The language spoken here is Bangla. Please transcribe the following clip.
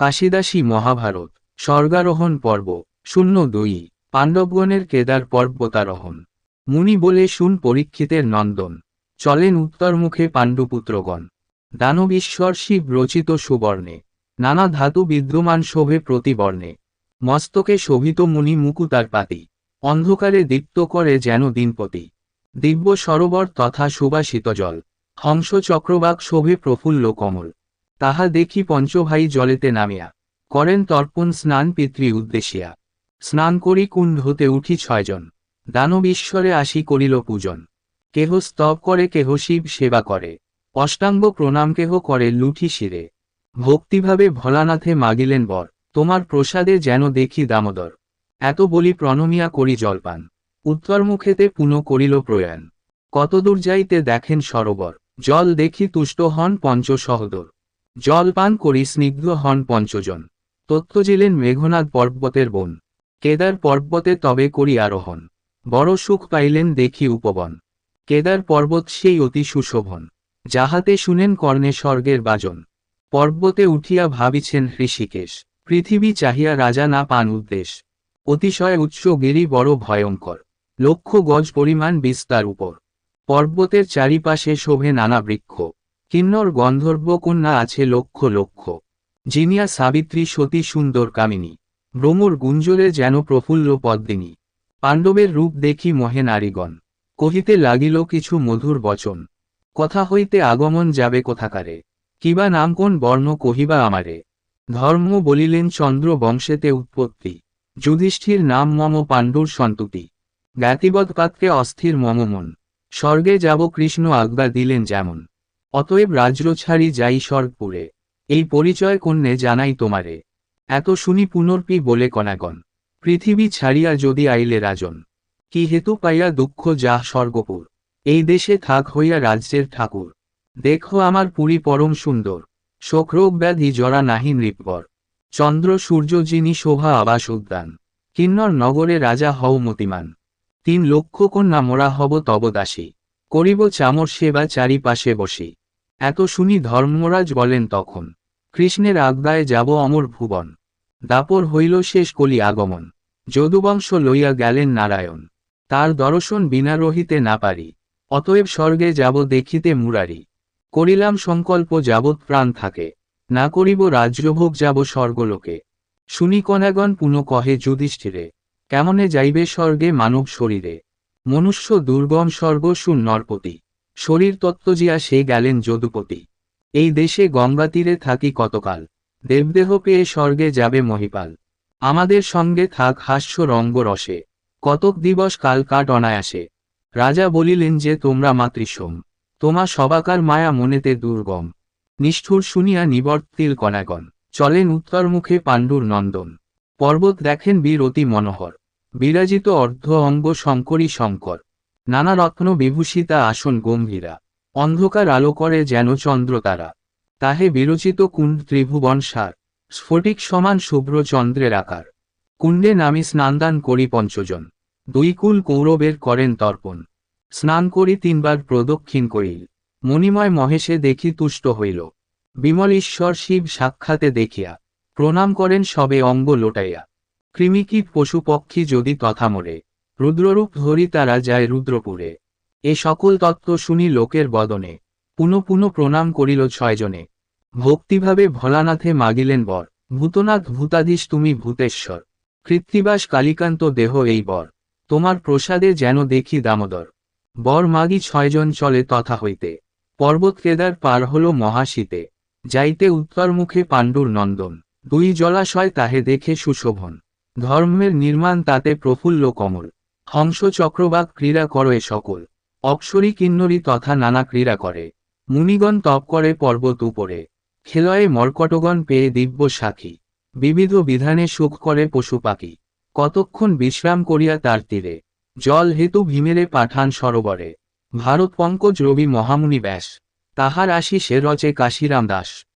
কাশিদাসী মহাভারত, স্বর্গারোহণ পর্ব, শূন্য দুই, পাণ্ডবগণের কেদার পর্বতারোহণ। মুনি বলে শুন পরীক্ষিতের নন্দন, চলেন উত্তরমুখে পাণ্ডুপুত্রগণ। দানবীশ্বর শিব রচিত সুবর্ণে, নানা ধাতু বিদ্যমান শোভে প্রতিবর্ণে। মস্তকে শোভিত মুনি মুকুতার পাতি অন্ধকারে দীপ্ত করে যেন দিনপতি। দিব্য সরোবর তথা সুবাসিত জল হংস চক্রবাক শোভে প্রফুল্ল কমল। তাহা দেখি পঞ্চভাই জলেতে নামিয়া। করেন তর্পণ স্নান পিতৃ উদ্দেশিয়া। স্নান করি কুণ্ড হতে উঠি ছয়জন। দানব ঈশ্বরে আসি করিল পূজন। কেহ স্তব করে, কেহ শিব সেবা করে। অষ্টাঙ্গ প্রণাম কেহ করে লুঠি শিরে। ভক্তিভাবে ভোলানাথে মাগিলেন বর, তোমার প্রসাদে যেন দেখি দামোদর। এত বলি প্রণমিয়া করি জলপান। উত্তরমুখেতে পুনঃ করিল প্রয়াণ। কতদূর যাইতে দেখেন সরোবর। জল দেখি তুষ্ট হন পঞ্চ সহদর জল পান করি স্নিগ্ধ হন পঞ্চজন। তত্ত্বজিলেন মেঘনাদ পর্বতের বন। কেদার পর্বতে তবে করি আরোহণ। বড় সুখ পাইলেন দেখি উপবন। কেদার পর্বত সেই অতি সুশোভন। যাহাতে শুনেন কর্ণে স্বর্গের বাজন। পর্বতে উঠিয়া ভাবিছেন ঋষিকেশ পৃথিবী চাহিয়া রাজা না পান উদ্দেশ। অতিশয় উচ্চ গিরি বড় ভয়ঙ্কর। লক্ষ গজ পরিমাণ বিস্তার উপর। পর্বতের চারিপাশে শোভে নানা বৃক্ষ। কিন্নর গন্ধর্ব কন্যা আছে লক্ষ লক্ষ। জিনিয়া সাবিত্রী সতী সুন্দর কামিনী। ভ্রমর গুঞ্জরে যেন প্রফুল্ল পদ্মিনী। পাণ্ডবের রূপ দেখি মহে নারীগণ। কহিতে লাগিল কিছু মধুর বচন। কথা হইতে আগমন যাবে কোথাকারে? কিবা নাম কোন বর্ণ কহিবা আমারে? ধর্ম বলিলেন চন্দ্র বংশেতে উৎপত্তি। যুধিষ্ঠির নাম মম পাণ্ডুর সন্ততি। জ্ঞাতিবৎপাতকে অস্থির মম মন। স্বর্গে যাব কৃষ্ণ আজ্ঞা দিলেন যেমন। অতএব রাজ্য ছাড়ি যাই স্বর্গপুরে। এই পরিচয় কন্যে জানাই তোমারে। এত শুনি পুনর্পি বলে কনাগণ, পৃথিবী ছাড়িয়া যদি আইলে রাজন, কি হেতু পাইয়া দুঃখ যা স্বর্গপুর? এই দেশে থাক হইয়া রাজ্যের ঠাকুর। দেখো আমার পুরী পরম সুন্দর, শোকরোগ ব্যাধি জরা নাহি নৃপবর। চন্দ্র সূর্য যিনি শোভা আবাস উদ্যান, কিন্নর নগরে রাজা হও মতিমান। তিন লক্ষ কন্যা মোরা হব তব দাসী, করিব চামর সেবা চারিপাশে বসি। এত শুনি ধর্মরাজ বলেন তখন, কৃষ্ণের আজ্ঞায় যাব অমর ভুবন। দাপর হইল শেষ কলি আগমন। যদুবংশ লইয়া গেলেন নারায়ণ। তার দর্শন বিনা রহিতে না পারি। অতএব স্বর্গে যাব দেখিতে মুরারি। করিলাম সংকল্প যাবৎ প্রাণ থাকে। না করিব রাজ্যভোগ যাব স্বর্গলোকে। শুনি কনাগণ পুনঃ কহে যুধিষ্ঠিরে, কেমনে যাইবে স্বর্গে মানব শরীরে? মনুষ্য দুর্গম স্বর্গ শুন নরপতি। শরীর তত্ত্বজিয়া সে গেলেন যদুপতি। এই দেশে গঙ্গা তীরে থাকি কতকাল? দেবদেহ পেয়ে স্বর্গে যাবে মহিপাল। আমাদের সঙ্গে থাক হাস্য রঙ্গ রসে। কতক দিবস কাল কাট অনায়াসে। রাজা বলিলেন যে তোমরা মাতৃসোম। তোমা সবাকার মায়া মনেতে দুর্গম। নিষ্ঠুর শুনিয়া নিবর্তিল কনাগণ। চলেন উত্তরমুখে পাণ্ডুর নন্দন। পর্বত দেখেন বীর অতি মনোহর। বিরাজিত অর্ধ অঙ্গ শঙ্করী শঙ্কর। নানা রত্ন বিভূষিতা আসন গম্ভীরা। অন্ধকার আলো করে যেন চন্দ্র তারা তাহে বিরচিত কুণ্ড ত্রিভুবন সার। স্ফটিক সমান শুভ্র চন্দ্রের আকার। কুণ্ডে নামি স্নানদান করি পঞ্চজন। দুই কুল কৌরবের করেন তর্পণ। স্নান করি তিনবার প্রদক্ষিণ করিল। মণিময় মহেশে দেখি তুষ্ট হইল। বিমল ঈশ্বর শিব সাক্ষাতে দেখিয়া, প্রণাম করেন সবে অঙ্গ লোটাইয়া। কৃমিকীট পশু পক্ষী যদি তথা মরে। রুদ্ররূপ ধরি তারা যায় রুদ্রপুরে। এ সকল তত্ত্ব শুনি লোকের বদনে। পুনঃ পুনঃ প্রণাম করিল ছয়জনে। ভক্তিভাবে ভোলানাথে মাগিলেন বর। ভূতনাথ ভূতাধীশ তুমি ভূতেশ্বর। কৃত্তিবাস কালিকান্ত দেহ এই বর। তোমার প্রসাদে যেন দেখি দামোদর। বর মাগি ছয়জন চলে তথা হইতে। পর্বত কেদার পার হল মহাশীতে। যাইতে উত্তরমুখে পাণ্ডুর নন্দন। দুই জলাশয় তাহে দেখে সুশোভন। ধর্মের নির্মাণ তাতে প্রফুল্ল কমল। হংস চক্রবাক ক্রীড়া করো এ সকল। অক্ষরী কিন্নরী তথা নানা ক্রীড়া করে। মুনিগণ তপ করে পর্বত উপরে। খেলয়ে মর্কটগণ পেয়ে দিব্য সাক্ষী বিবিধ বিধানে সুখ করে পশু পাখি। কতক্ষণ বিশ্রাম করিয়া তার তীরে। জল হেতু ভীমেরে পাঠান সরোবরে। ভারত পঙ্কজ রবি মহামুনি ব্যাস। তাহার আশিসে রচে কাশিরাম দাস।